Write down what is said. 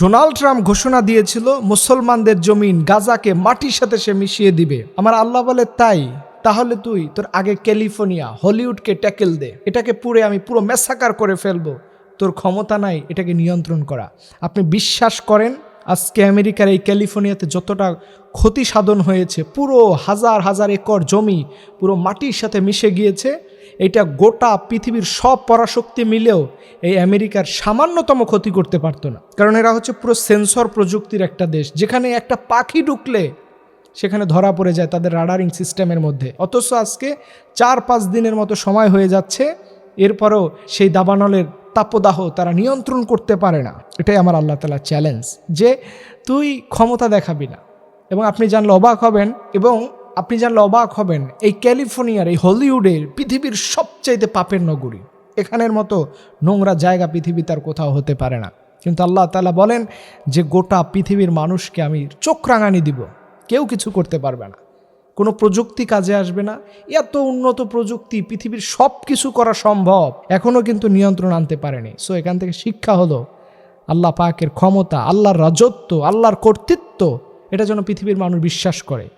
Donald Trump ঘোষণা দিয়েছিল, মুসলমানদের জমিন গাজাকে মাটির সাথে সে মিশিয়ে দিবে। আমার আল্লাহ বলে, তাই? তাহলে তুই তোর আগে ক্যালিফোর্নিয়া, হলিউডকে ট্যাকেল দে। এটাকে পুরে আমি পুরো মেসাকার করে ফেলব। তোর ক্ষমতা নাই, এটাকে নিয়ন্ত্রণ করা। আপনি বিশ্বাস করেন? আজকে আমেরিকার এই ক্যালিফোর্নিয়াতে যতটা ক্ষতি সাধন হয়েছে, পুরো হাজার হাজার একর জমি পুরো মাটির সাথে মিশে গিয়েছে। এটা গোটা পৃথিবীর সব পরাশক্তি মিলেও এই আমেরিকার সামান্যতম ক্ষতি করতে পারতো না। কারণ এরা হচ্ছে পুরো সেন্সর প্রযুক্তির একটা দেশ, যেখানে একটা পাখি ঢুকলে সেখানে ধরা পড়ে যায় তাদের রাডারিং সিস্টেমের মধ্যে। অথচ আজকে চার পাঁচ দিনের মতো সময় হয়ে যাচ্ছে, এরপরও সেই দাবানলের তাপদাহ তারা নিয়ন্ত্রণ করতে পারে না। এটাই আমার আল্লাহ তালা চ্যালেঞ্জ যে তুই ক্ষমতা দেখাবি না। এবং আপনি জানলে অবাক হবেন এবং আপনি জানলে অবাক হবেন, এই ক্যালিফোর্নিয়ার, এই হলিউডের পৃথিবীর সবচাইতে পাপের নগরী। এখানের মতো নোংরা জায়গা পৃথিবী তার কোথাও হতে পারে না। কিন্তু আল্লাহ তালা বলেন যে গোটা পৃথিবীর মানুষকে আমি চোখ রাঙানি দিব, কেউ কিছু করতে পারবে না। কোনো প্রযুক্তি কাজে আসবে না। এত উন্নত প্রযুক্তি পৃথিবীর সব কিছু করা সম্ভব এখনও কিন্তু নিয়ন্ত্রণ আনতে পারেনি। সো এখান থেকে শিক্ষা হলো আল্লাহ পাকের ক্ষমতা, আল্লাহর রাজত্ব, আল্লাহর কর্তৃত্ব, এটা যেন পৃথিবীর মানুষ বিশ্বাস করে।